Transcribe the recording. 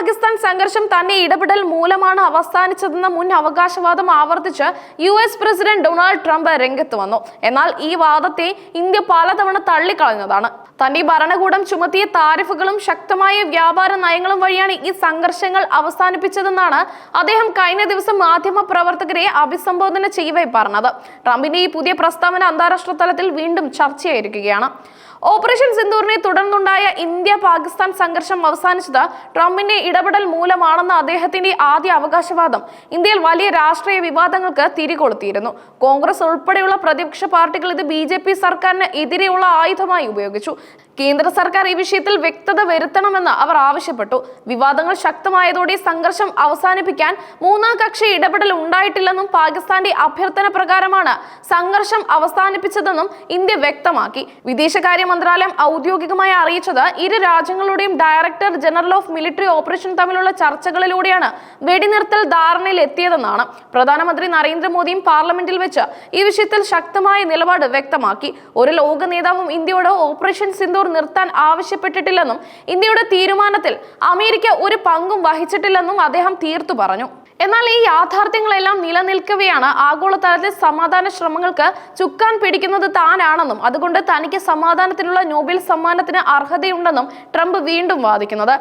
പാകിസ്ഥാൻ സംഘർഷം തന്നെ ഇടപെടൽ മൂലമാണ് അവസാനിച്ചതെന്ന മുൻ അവകാശവാദം ആവർത്തിച്ച് U S president Donald Trump രംഗത്ത് വന്നു. എന്നാൽ ഈ വാദത്തെ ഇന്ത്യ പലതവണ തള്ളിക്കളഞ്ഞതാണ്. തന്റെ ഭരണകൂടം ചുമത്തിയ താരിഫുകളും ശക്തമായ വ്യാപാര നയങ്ങളും വഴിയാണ് ഈ സംഘർഷങ്ങൾ അവസാനിപ്പിച്ചതെന്നാണ് അദ്ദേഹം കഴിഞ്ഞ ദിവസം മാധ്യമ പ്രവർത്തകരെ അഭിസംബോധന ചെയ്യവേ പറഞ്ഞത്. ട്രംപിന്റെ ഈ പുതിയ പ്രസ്താവന അന്താരാഷ്ട്ര തലത്തിൽ വീണ്ടും ചർച്ചയായിരിക്കുകയാണ്. ഓപ്പറേഷൻ സിന്ദൂറിനെ തുടർന്നുണ്ടായ ഇന്ത്യ പാകിസ്ഥാൻ സംഘർഷം അവസാനിച്ചത് ട്രംപിന്റെ ഇടപെടൽ മൂലമാണെന്ന അദ്ദേഹത്തിന്റെ ആദ്യ അവകാശവാദം ഇന്ത്യയിൽ വലിയ രാഷ്ട്രീയ വിവാദങ്ങൾക്ക് തിരികൊളുത്തിയിരുന്നു. കോൺഗ്രസ് ഉൾപ്പെടെയുള്ള പ്രതിപക്ഷ പാർട്ടികൾ ഇത് ബി സർക്കാരിന് എതിരെയുള്ള ആയുധമായി ഉപയോഗിച്ചു. കേന്ദ്ര സർക്കാർ ഈ വിഷയത്തിൽ വ്യക്തത വരുത്തണമെന്ന് അവർ ആവശ്യപ്പെട്ടു. വിവാദങ്ങൾ ശക്തമായതോടെ സംഘർഷം അവസാനിപ്പിക്കാൻ മൂന്നാം കക്ഷി ഇടപെടൽ ഉണ്ടായിട്ടില്ലെന്നും പാകിസ്ഥാന്റെ അഭ്യർത്ഥന പ്രകാരമാണ് സംഘർഷം അവസാനിപ്പിച്ചതെന്നും ഇന്ത്യ വ്യക്തമാക്കി. വിദേശകാര്യ മന്ത്രാലയം ഔദ്യോഗികമായി അറിയിച്ചത് ഇരു രാജ്യങ്ങളുടെയും director general of military operation തമ്മിലുള്ള ചർച്ചകളിലൂടെയാണ് വെടിനിർത്തൽ ധാരണയിൽ എത്തിയതെന്നാണ് പ്രധാനമന്ത്രി നരേന്ദ്രമോദിയും പാർലമെന്റിൽ വെച്ച് ഈ വിഷയത്തിൽ ശക്തമായ നിലപാട് വ്യക്തമാക്കി. ഒരു ലോക നേതാവും ഇന്ത്യയോട് ഓപ്പറേഷൻ സിന്ദൂർ നിർത്താൻ ആവശ്യപ്പെട്ടിട്ടില്ലെന്നും ഇന്ത്യയുടെ തീരുമാനത്തിൽ അമേരിക്ക ഒരു പങ്കും വഹിച്ചിട്ടില്ലെന്നും അദ്ദേഹം തീർത്തു പറഞ്ഞു. എന്നാൽ ഈ യാഥാർത്ഥ്യങ്ങളെല്ലാം നിലനിൽക്കവെയാണ് ആഗോളതലത്തിൽ സമാധാന ശ്രമങ്ങൾക്ക് ചുക്കാൻ പിടിക്കുന്നത് താനാണെന്നും അതുകൊണ്ട് തനിക്ക് സമാധാനത്തിനുള്ള നോബൽ സമ്മാനത്തിന് അർഹതയുണ്ടെന്നും ട്രംപ് വീണ്ടും വാദിക്കുന്നത്.